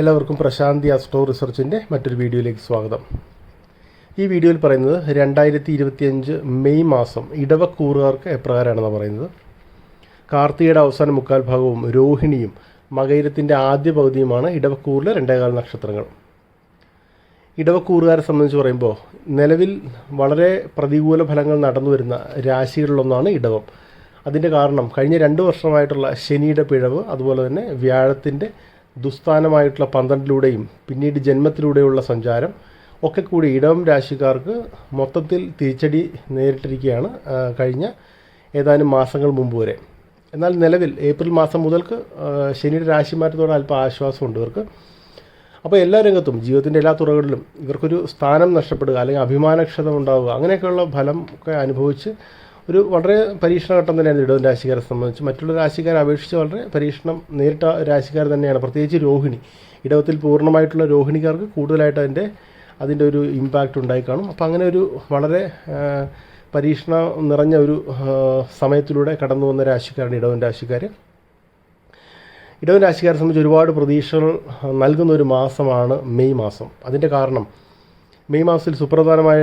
എല്ലാവർക്കും പ്രശാന്തി അസ്ട്രോ റിസർച്ചിന്റെ മറ്റൊരു വീഡിയോയിലേക്ക് സ്വാഗതം. ഈ വീഡിയോയിൽ പറയുന്നത് രണ്ടായിരത്തി ഇരുപത്തിയഞ്ച് മെയ് മാസം ഇടവക്കൂറുകാർക്ക് എപ്രകാരമാണെന്ന് പറയുന്നത്. കാർത്തികയുടെ അവസാന മുക്കാൽ ഭാഗവും രോഹിണിയും മകൈരത്തിന്റെ ആദ്യ പകുതിയുമാണ് ഇടവക്കൂറിലെ രണ്ടേകാല നക്ഷത്രങ്ങൾ. ഇടവക്കൂറുകാരെ സംബന്ധിച്ച് പറയുമ്പോൾ നിലവിൽ വളരെ പ്രതികൂല ഫലങ്ങൾ നടന്നു വരുന്ന രാശികളിലൊന്നാണ് ഇടവം. അതിന്റെ കാരണം കഴിഞ്ഞ രണ്ട് വർഷമായിട്ടുള്ള ശനിയുടെ പിഴവ് അതുപോലെ തന്നെ വ്യാഴത്തിന്റെ ദുസ്ഥാനമായിട്ടുള്ള പന്ത്രണ്ടിലൂടെയും പിന്നീട് ജന്മത്തിലൂടെയുള്ള സഞ്ചാരം ഒക്കെ കൂടി ഇടവം രാശിക്കാർക്ക് മൊത്തത്തിൽ തിരിച്ചടി നേരിട്ടിരിക്കുകയാണ് കഴിഞ്ഞ ഏതാനും മാസങ്ങൾ മുമ്പ് വരെ. എന്നാൽ നിലവിൽ ഏപ്രിൽ മാസം മുതൽക്ക് ശനിയുടെ രാശിമാറ്റത്തോടെ അല്പം ആശ്വാസമുണ്ട് ഇവർക്ക്. അപ്പോൾ എല്ലാ രംഗത്തും ജീവിതത്തിന്റെ എല്ലാ തുറകളിലും ഇവർക്കൊരു സ്ഥാനം നഷ്ടപ്പെടുക അല്ലെങ്കിൽ അഭിമാനക്ഷതം ഉണ്ടാവുക അങ്ങനെയൊക്കെയുള്ള ഫലം ഒക്കെ അനുഭവിച്ച് ഒരു വളരെ പരീക്ഷണഘട്ടം തന്നെയാണ് ഇടവൻ രാശിക്കാരെ സംബന്ധിച്ച്. മറ്റുള്ള രാശിക്കാരെ അപേക്ഷിച്ച് വളരെ പരീക്ഷണം നേരിട്ട രാശിക്കാർ തന്നെയാണ്. പ്രത്യേകിച്ച് രോഹിണി. ഇടവത്തിൽ പൂർണമായിട്ടുള്ള രോഹിണിക്കാർക്ക് കൂടുതലായിട്ട് അതിന്റെ അതിന്റെ ഒരു ഇമ്പാക്റ്റ് ഉണ്ടായി കാണും. അപ്പോൾ അങ്ങനെ ഒരു വളരെ പരീക്ഷണ നിറഞ്ഞ ഒരു സമയത്തിലൂടെ കടന്നു വന്ന രാശിക്കാരാണ് ഇടവൻ രാശിക്കാർ ഇടവൻ രാശിക്കാരെ സംബന്ധിച്ച് ഒരുപാട് പ്രതീക്ഷകൾ നൽകുന്ന ഒരു മാസമാണ് മെയ് മാസം. അതിന്റെ കാരണം മെയ് മാസത്തിൽ സുപ്രധാനമായ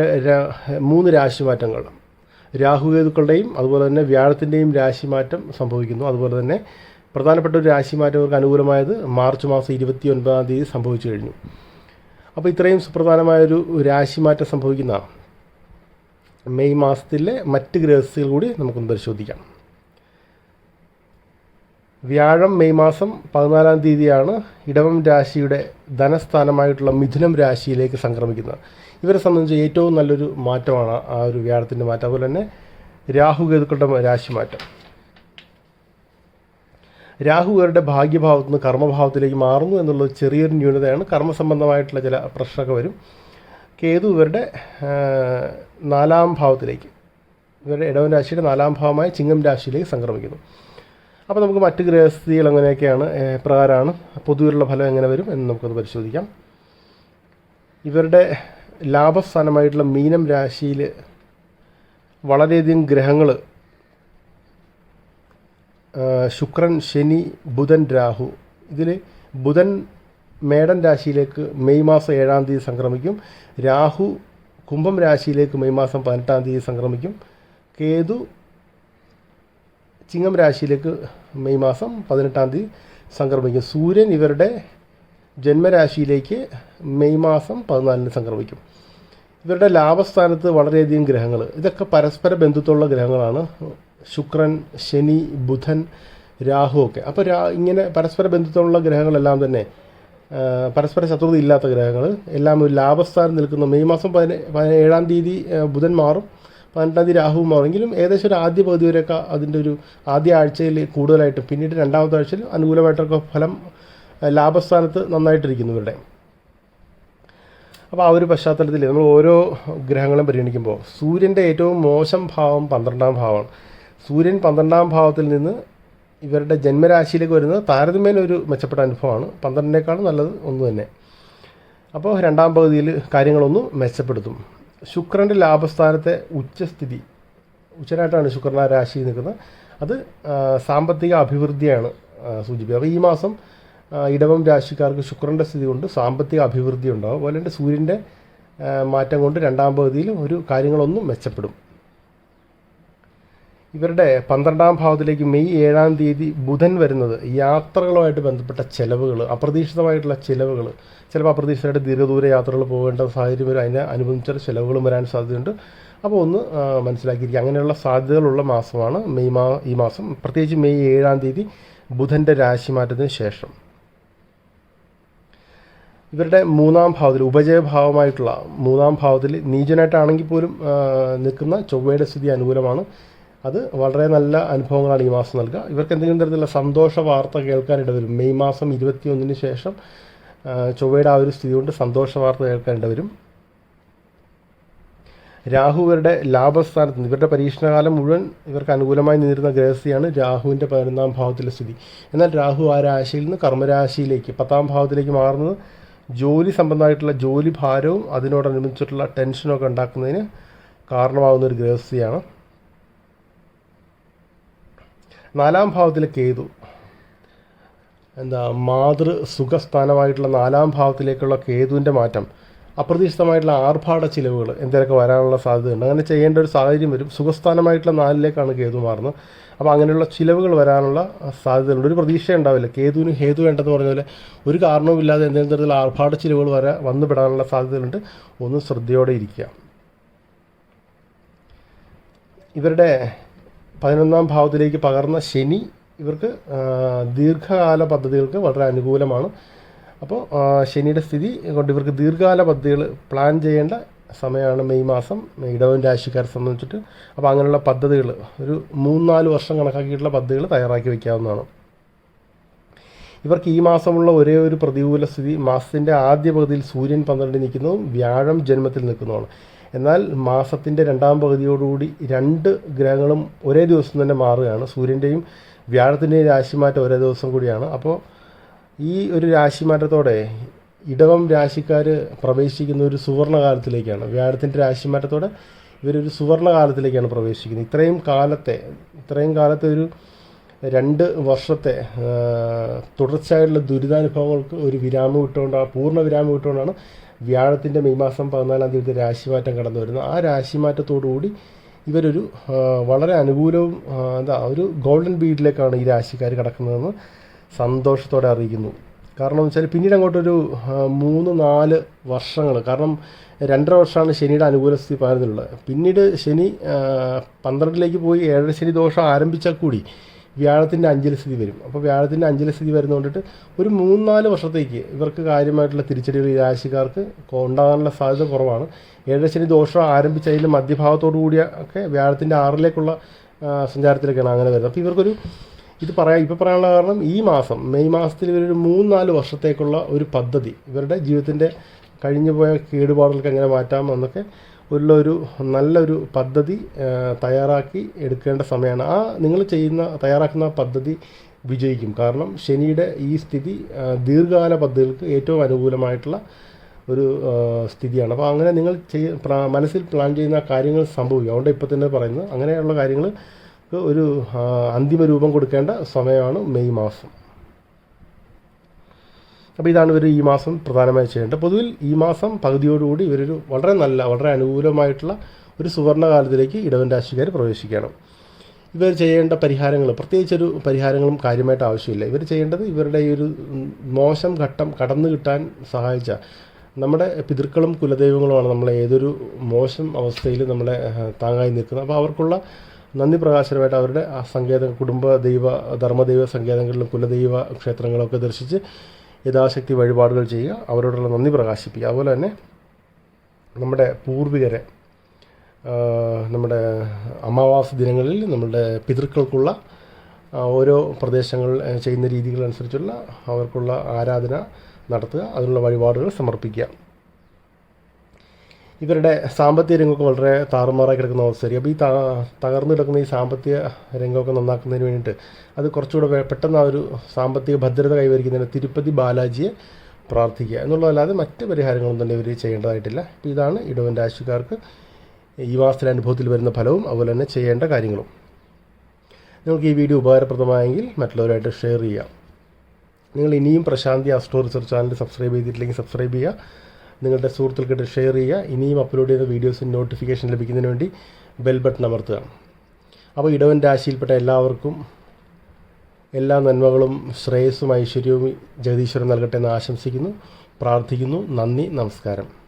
മൂന്ന് രാശിമാറ്റങ്ങൾ. രാഹുകേതുക്കളുടെയും അതുപോലെ തന്നെ വ്യാഴത്തിന്റെയും രാശിമാറ്റം സംഭവിക്കുന്നു. അതുപോലെ തന്നെ പ്രധാനപ്പെട്ട ഒരു രാശിമാറ്റം അവർക്ക് അനുകൂലമായത് മാർച്ച് മാസം ഇരുപത്തി ഒൻപതാം തീയതി സംഭവിച്ചു കഴിഞ്ഞു. അപ്പോൾ ഇത്രയും സുപ്രധാനമായൊരു രാശിമാറ്റം സംഭവിക്കുന്ന മെയ് മാസത്തിലെ മറ്റ് ഗ്രഹസ്ഥികൾ കൂടി നമുക്കൊന്ന് പരിശോധിക്കാം. വ്യാഴം മെയ് മാസം പതിനാലാം തീയതിയാണ് ഇടവം രാശിയുടെ ധനസ്ഥാനമായിട്ടുള്ള മിഥുനം രാശിയിലേക്ക് സംക്രമിക്കുന്നത്. ഇവരെ സംബന്ധിച്ച് ഏറ്റവും നല്ലൊരു മാറ്റമാണ് ആ ഒരു വ്യാഴത്തിന്റെ മാറ്റം. അതുപോലെ തന്നെ രാഹുകേതുക്കളുടെ രാശി മാറ്റം രാഹു ഇവരുടെ ഭാഗ്യഭാവത്തിൽ നിന്ന് കർമ്മഭാവത്തിലേക്ക് മാറുന്നു എന്നുള്ളത് ചെറിയൊരു ന്യൂനതയാണ്. കർമ്മസംബന്ധമായിട്ടുള്ള ചില പ്രശ്നമൊക്കെ വരും. കേതു ഇവരുടെ നാലാം ഭാവത്തിലേക്ക് ഇവരുടെ ഇടവൻ രാശിയുടെ നാലാം ഭാവമായ ചിങ്ങം രാശിയിലേക്ക് സംക്രമിക്കുന്നു. അപ്പോൾ നമുക്ക് മറ്റ് ഗ്രഹസ്ഥിതികൾ എങ്ങനെയൊക്കെയാണ് എപ്രകാരമാണ് പ്രകാരമാണ് പൊതുവിലുള്ള ഫലം എങ്ങനെ വരും എന്ന് നമുക്കൊന്ന് പരിശോധിക്കാം. ഇവരുടെ ലാഭസ്ഥാനമായിട്ടുള്ള മീനം രാശിയിൽ വളരെയധികം ഗ്രഹങ്ങൾ ശുക്രൻ ശനി ബുധൻ രാഹു. ഇതിൽ ബുധൻ മേടൻ രാശിയിലേക്ക് മെയ് മാസം ഏഴാം തീയതി സംക്രമിക്കും. രാഹു കുംഭം രാശിയിലേക്ക് മെയ് മാസം പതിനെട്ടാം തീയതി സംക്രമിക്കും. കേതു ചിങ്ങം രാശിയിലേക്ക് മെയ് മാസം പതിനെട്ടാം തീയതി സംക്രമിക്കും. സൂര്യൻ ഇവരുടെ ജന്മരാശിയിലേക്ക് മെയ് മാസം പതിനാലിന് സംക്രമിക്കും. ഇവരുടെ ലാഭസ്ഥാനത്ത് വളരെയധികം ഗ്രഹങ്ങൾ ഇതൊക്കെ പരസ്പര ബന്ധുത്വമുള്ള ഗ്രഹങ്ങളാണ്. ശുക്രൻ ശനി ബുധൻ രാഹു ഒക്കെ. അപ്പോൾ രാ ഇങ്ങനെ പരസ്പര ബന്ധുത്വമുള്ള ഗ്രഹങ്ങളെല്ലാം തന്നെ പരസ്പര ശത്രുത ഇല്ലാത്ത ഗ്രഹങ്ങൾ എല്ലാം ഒരു ലാഭസ്ഥാനം നിൽക്കുന്ന. മെയ് മാസം പതിനേ പതിനേഴാം തീയതി ബുധൻ മാറും. പതിനെട്ടാം തീയതി രാഹു മാറുമെങ്കിലും ഏകദേശം ഒരു ആദ്യ പകുതി വരെയൊക്കെ അതിന്റെ ഒരു ആദ്യ ആഴ്ചയിൽ കൂടുതലായിട്ടും പിന്നീട് രണ്ടാമത്തെ ആഴ്ചയിൽ അനുകൂലമായിട്ടൊക്കെ ഫലം ലാഭസ്ഥാനത്ത് നന്നായിട്ടിരിക്കുന്നു ഇവരുടെ. അപ്പോൾ ആ ഒരു പശ്ചാത്തലത്തിൽ നമ്മൾ ഓരോ ഗ്രഹങ്ങളും പരിഗണിക്കുമ്പോൾ സൂര്യന്റെ ഏറ്റവും മോശം ഭാവം പന്ത്രണ്ടാം ഭാവമാണ്. സൂര്യൻ പന്ത്രണ്ടാം ഭാവത്തിൽ നിന്ന് ഇവരുടെ ജന്മരാശിയിലേക്ക് വരുന്നത് താരതമ്യേന ഒരു മെച്ചപ്പെട്ട അനുഭവമാണ്. പന്ത്രണ്ടിനേക്കാളും നല്ലത് ഒന്ന് തന്നെ. അപ്പോൾ രണ്ടാം പകുതിയിൽ കാര്യങ്ങളൊന്നും മെച്ചപ്പെടുത്തും. ശുക്രന്റെ ലാഭസ്ഥാനത്തെ ഉച്ചസ്ഥിതി ഉച്ചനായിട്ടാണ് ശുക്രൻ ആ രാശിയിൽ നിൽക്കുന്നത്. അത് സാമ്പത്തിക അഭിവൃദ്ധിയാണ് സൂചിപ്പിക്കുക അപ്പോൾ ഈ മാസം ഇടവം രാശിക്കാർക്ക് ശുക്രന്റെ സ്ഥിതി കൊണ്ട് സാമ്പത്തിക അഭിവൃദ്ധി ഉണ്ടാവും അതുപോലെ തന്നെ സൂര്യന്റെ മാറ്റം കൊണ്ട് രണ്ടാം പകുതിയിൽ ഒരു കാര്യങ്ങളൊന്നും മെച്ചപ്പെടും. ഇവരുടെ പന്ത്രണ്ടാം ഭാവത്തിലേക്ക് മെയ് ഏഴാം തീയതി ബുധൻ വരുന്നത് യാത്രകളുമായിട്ട് ബന്ധപ്പെട്ട ചിലവുകൾ അപ്രതീക്ഷിതമായിട്ടുള്ള ചിലവുകൾ. ചിലപ്പോൾ അപ്രതീക്ഷിതമായിട്ട് ദീർഘദൂര യാത്രകൾ പോകേണ്ട സാഹചര്യം വരും. അതിനെ അനുബന്ധിച്ച ചിലവുകളും വരാൻ സാധ്യതയുണ്ട്. അപ്പോൾ ഒന്ന് മനസ്സിലാക്കിയിരിക്കുക. അങ്ങനെയുള്ള സാധ്യതകളുള്ള മാസമാണ് മെയ് മാ ഈ മാസം. പ്രത്യേകിച്ച് മെയ് ഏഴാം തീയതി ബുധന്റെ രാശിമാറ്റത്തിന് ശേഷം. ഇവരുടെ മൂന്നാം ഭാവത്തിൽ ഉപജയഭാവമായിട്ടുള്ള മൂന്നാം ഭാവത്തിൽ നീചനായിട്ടാണെങ്കിൽ പോലും നിൽക്കുന്ന ചൊവ്വയുടെ സ്ഥിതി അനുകൂലമാണ്. അത് വളരെ നല്ല അനുഭവങ്ങളാണ് ഈ മാസം നൽകുക. ഇവർക്ക് എന്തെങ്കിലും തരത്തിലുള്ള സന്തോഷ വാർത്ത കേൾക്കാനിട വരും മെയ് മാസം ഇരുപത്തിയൊന്നിന് ശേഷം ചൊവ്വയുടെ ആ ഒരു സ്ഥിതി കൊണ്ട് സന്തോഷ വാർത്ത കേൾക്കാനിട വരും രാഹു ഇവരുടെ ലാഭസ്ഥാനത്ത് ഇവരുടെ പരീക്ഷണകാലം മുഴുവൻ ഇവർക്ക് അനുകൂലമായി നിന്നിരുന്ന ഗ്രഹസ്ഥിയാണ് രാഹുവിന്റെ പതിനൊന്നാം ഭാവത്തിലെ സ്ഥിതി. എന്നാൽ രാഹു ആ രാശിയിൽ നിന്ന് കർമ്മരാശിയിലേക്ക് പത്താം ഭാവത്തിലേക്ക് മാറുന്നത് ജോലി സംബന്ധമായിട്ടുള്ള ജോലി ഭാരവും അതിനോടനുബന്ധിച്ചിട്ടുള്ള ടെൻഷനൊക്കെ ഉണ്ടാക്കുന്നതിന് കാരണമാകുന്ന ഒരു ഗ്രഹസ്ഥിയാണ്. നാലാം ഭാവത്തിലെ കേതു എന്താ മാതൃ സുഖസ്ഥാനമായിട്ടുള്ള നാലാം ഭാവത്തിലേക്കുള്ള കേതുവിന്റെ മാറ്റം അപ്രതീക്ഷിതമായിട്ടുള്ള ആർഭാട ചിലവുകൾ എന്തെങ്കിലുമൊക്കെ വരാനുള്ള സാധ്യതയുണ്ട്. അങ്ങനെ ചെയ്യേണ്ട ഒരു സാഹചര്യം വരും. സുഖസ്ഥാനമായിട്ടുള്ള നാലിലേക്കാണ് കേതു മാറുന്നത്. അപ്പോൾ അങ്ങനെയുള്ള ചിലവുകൾ വരാനുള്ള സാധ്യതയുണ്ട് ഒരു പ്രതീക്ഷ ഉണ്ടാവില്ല. കേതുവിന് ഹേതു വേണ്ടെന്ന് പറഞ്ഞ പോലെ ഒരു കാരണവുമില്ലാതെ എന്തെങ്കിലും തരത്തിൽ ആർഭാട ചിലവുകൾ വരെ വന്നുപെടാനുള്ള സാധ്യതയുണ്ട് ഒന്ന് ശ്രദ്ധയോടെ ഇരിക്കുക. ഇവരുടെ പതിനൊന്നാം ഭാവത്തിലേക്ക് പകർന്ന ശനി ഇവർക്ക് ദീർഘകാല പദ്ധതികൾക്ക് വളരെ അനുകൂലമാണ്. അപ്പോൾ ശനിയുടെ സ്ഥിതി കൊണ്ട് ഇവർക്ക് ദീർഘകാല പദ്ധതികൾ പ്ലാൻ ചെയ്യേണ്ട സമയമാണ് മെയ് മാസം. ഇടവൻ രാശിക്കാരെ സംബന്ധിച്ചിട്ട് അപ്പോൾ അങ്ങനെയുള്ള പദ്ധതികൾ ഒരു മൂന്നാൽ വർഷം കണക്കാക്കിയിട്ടുള്ള പദ്ധതികൾ തയ്യാറാക്കി വയ്ക്കാവുന്നതാണ് ഇവർക്ക് ഈ മാസമുള്ള ഒരേ ഒരു പ്രതികൂല സ്ഥിതി മാസത്തിന്റെ ആദ്യ പകുതിയിൽ സൂര്യൻ പന്ത്രണ്ടിൽ നിൽക്കുന്നതും വ്യാഴം ജന്മത്തിൽ നിൽക്കുന്നതുമാണ്. എന്നാൽ മാസത്തിന്റെ രണ്ടാം പകുതിയോടുകൂടി രണ്ട് ഗ്രഹങ്ങളും ഒരേ ദിവസം തന്നെ മാറുകയാണ്. സൂര്യന്റെയും വ്യാഴത്തിന്റെയും രാശിമാറ്റം ഒരേ ദിവസം കൂടിയാണ്. അപ്പോൾ ഈ ഒരു രാശിമാറ്റത്തോടെ ഇടവം രാശിക്കാർ പ്രവേശിക്കുന്ന ഒരു സുവർണകാലത്തിലേക്കാണ്. വ്യാഴത്തിന്റെ രാശിമാറ്റത്തോടെ ഇവരൊരു സുവർണകാലത്തിലേക്കാണ് പ്രവേശിക്കുന്നത്. ഇത്രയും കാലത്തെ ഇത്രയും കാലത്തെ ഒരു രണ്ട് വർഷത്തെ തുടർച്ചയായിട്ടുള്ള ദുരിതാനുഭവങ്ങൾക്ക് ഒരു വിരാമം ഇട്ടുകൊണ്ടാണ് പൂർണ വിരാമം ഇട്ടുകൊണ്ടാണ് വ്യാഴത്തിന്റെ മെയ് മാസം പതിനാലാം തീയതി രാശിമാറ്റം കടന്നു വരുന്നത്. ആ രാശിമാറ്റത്തോടുകൂടി ഇവരൊരു വളരെ അനുകൂലവും എന്താ ഒരു ഗോൾഡൻ ബീഡിലേക്കാണ് ഈ രാശിക്കാർ കിടക്കുന്നതെന്ന് സന്തോഷത്തോടെ അറിയിക്കുന്നു. കാരണം വെച്ചാൽ പിന്നീട് അങ്ങോട്ടൊരു മൂന്ന് നാല് വർഷങ്ങൾ കാരണം രണ്ടര വർഷമാണ് ശനിയുടെ അനുകൂല സ്ഥിതി പകരുന്നുള്ളത് പിന്നീട് ശനി പന്ത്രണ്ടിലേക്ക് പോയി ഏഴര ശനി ദോഷം ആരംഭിച്ചാൽ കൂടി വ്യാഴത്തിന്റെ അഞ്ചല സ്ഥിതി വരും. അപ്പോൾ വ്യാഴത്തിന്റെ അഞ്ചല സ്ഥിതി വരുന്നതുകൊണ്ടിട്ട് ഒരു മൂന്നാൽ വർഷത്തേക്ക് ഇവർക്ക് കാര്യമായിട്ടുള്ള തിരിച്ചടികൾ ഈ രാശിക്കാർക്ക് ഉണ്ടാകാനുള്ള സാധ്യത കുറവാണ്. ഏഴര ശനി ദോഷം ആരംഭിച്ച അതിന്റെ മധ്യഭാഗത്തോടു കൂടിയ ഒക്കെ വ്യാഴത്തിന്റെ ആറിലേക്കുള്ള സഞ്ചാരത്തിലേക്കാണ് അങ്ങനെ വരുന്നത്. അപ്പോൾ ഇവർക്കൊരു ഇത് പറയാം ഇപ്പോൾ പറയാനുള്ള കാരണം ഈ മാസം മെയ് മാസത്തിൽ ഇവരൊരു മൂന്ന് നാല് വർഷത്തേക്കുള്ള ഒരു പദ്ധതി ഇവരുടെ ജീവിതത്തിന്റെ കഴിഞ്ഞു പോയ കേടുപാടുകൾക്ക് എങ്ങനെ മാറ്റാം എന്നൊക്കെ ഉള്ള ഒരു നല്ലൊരു പദ്ധതി തയ്യാറാക്കി എടുക്കേണ്ട സമയമാണ്. ആ നിങ്ങൾ ചെയ്യുന്ന തയ്യാറാക്കുന്ന പദ്ധതി വിജയിക്കും. കാരണം ശനിയുടെ ഈ സ്ഥിതി ദീർഘകാല പദ്ധതികൾക്ക് ഏറ്റവും അനുകൂലമായിട്ടുള്ള ഒരു സ്ഥിതിയാണ്. അപ്പോൾ അങ്ങനെ നിങ്ങൾ ചെയ്യ മനസ്സിൽ പ്ലാൻ ചെയ്യുന്ന കാര്യങ്ങൾ സംഭവിക്കും. അതുകൊണ്ട് ഇപ്പോൾ തന്നെ പറയുന്നത്. അങ്ങനെയുള്ള കാര്യങ്ങൾ ഒരു അന്തിമ രൂപം കൊടുക്കേണ്ട സമയമാണ് മെയ് മാസം. അപ്പോൾ ഇതാണ് ഇവർ ഈ മാസം പ്രധാനമായി ചെയ്യേണ്ടത്. പൊതുവിൽ ഈ മാസം പകുതിയോടുകൂടി ഇവരൊരു വളരെ നല്ല വളരെ അനുകൂലമായിട്ടുള്ള ഒരു സുവർണകാലത്തിലേക്ക് ഇടവൻ രാശിക്കാർ പ്രവേശിക്കണം. ഇവർ ചെയ്യേണ്ട പരിഹാരങ്ങൾ പ്രത്യേകിച്ചൊരു പരിഹാരങ്ങളും കാര്യമായിട്ട് ആവശ്യമില്ല. ഇവർ ചെയ്യേണ്ടത് ഇവരുടെ ഈ ഒരു മോശം ഘട്ടം കടന്നു കിട്ടാൻ സഹായിച്ച നമ്മുടെ പിതൃക്കളും കുലദൈവങ്ങളുമാണ് നമ്മളെ ഏതൊരു മോശം അവസ്ഥയിൽ നമ്മളെ താങ്ങായി നിൽക്കുന്നത്. അപ്പോൾ അവർക്കുള്ള നന്ദി പ്രകാശനമായിട്ട് അവരുടെ ആ സങ്കേതം കുടുംബ ദൈവ ധർമ്മദൈവ സങ്കേതങ്ങളിലും കുലദൈവ ക്ഷേത്രങ്ങളൊക്കെ ദർശിച്ച് യഥാശക്തി വഴിപാടുകൾ ചെയ്യുക അവരോടുള്ള നന്ദി പ്രകാശിപ്പിക്കുക. അതുപോലെ തന്നെ നമ്മുടെ പൂർവികരെ നമ്മുടെ അമാവാസ ദിനങ്ങളിൽ നമ്മുടെ പിതൃക്കൾക്കുള്ള ഓരോ പ്രദേശങ്ങൾ ചെയ്യുന്ന രീതികളനുസരിച്ചുള്ള അവർക്കുള്ള ആരാധന നടത്തുക അതിനുള്ള വഴിപാടുകൾ സമർപ്പിക്കുക. ഇവരുടെ സാമ്പത്തിക രംഗമൊക്കെ വളരെ താറുമാറായി കിടക്കുന്ന അവസ്ഥയായിരിക്കും അപ്പോൾ ഈ തകർന്നു കിടക്കുന്ന ഈ സാമ്പത്തിക രംഗമൊക്കെ നന്നാക്കുന്നതിന് വേണ്ടിയിട്ട് അത് കുറച്ചുകൂടെ പെട്ടെന്ന് ആ ഒരു സാമ്പത്തിക ഭദ്രത കൈവരിക്കുന്നതിന് തിരുപ്പതി ബാലാജിയെ പ്രാർത്ഥിക്കുക എന്നുള്ളതല്ലാതെ മറ്റ് പരിഹാരങ്ങളൊന്നും തന്നെ ഇവർ ചെയ്യേണ്ടതായിട്ടില്ല. അപ്പോൾ ഇതാണ് ഇടവൻ രാശിക്കാർക്ക് ഈ മാസത്തിലെ അനുഭവത്തിൽ വരുന്ന ഫലവും അതുപോലെ തന്നെ ചെയ്യേണ്ട കാര്യങ്ങളും. നിങ്ങൾക്ക് ഈ വീഡിയോ ഉപകാരപ്രദമായെങ്കിൽ മറ്റുള്ളവരായിട്ട് ഷെയർ ചെയ്യാം നിങ്ങൾ ഇനിയും Prasanthi astro research channel subscribe ചെയ്തിട്ടില്ലെങ്കിൽ സബ്സ്ക്രൈബ് ചെയ്യുക. നിങ്ങളുടെ സുഹൃത്തുക്കൾക്ക് ഷെയർ ചെയ്യുക. ഇനിയും അപ്ലോഡ് ചെയ്യുന്ന വീഡിയോസിന് നോട്ടിഫിക്കേഷൻ ലഭിക്കുന്നതിന് വേണ്ടി ബെൽ ബട്ടൺ അമർത്തുക. അപ്പോൾ ഇടവൻ രാശിയിൽപ്പെട്ട എല്ലാവർക്കും എല്ലാ നന്മകളും ശ്രേയസ്സും ഐശ്വര്യവും ജഗദീശ്വരൻ നൽകട്ടെ എന്ന് ആശംസിക്കുന്നു. പ്രാർത്ഥിക്കുന്നു. നന്ദി. നമസ്കാരം.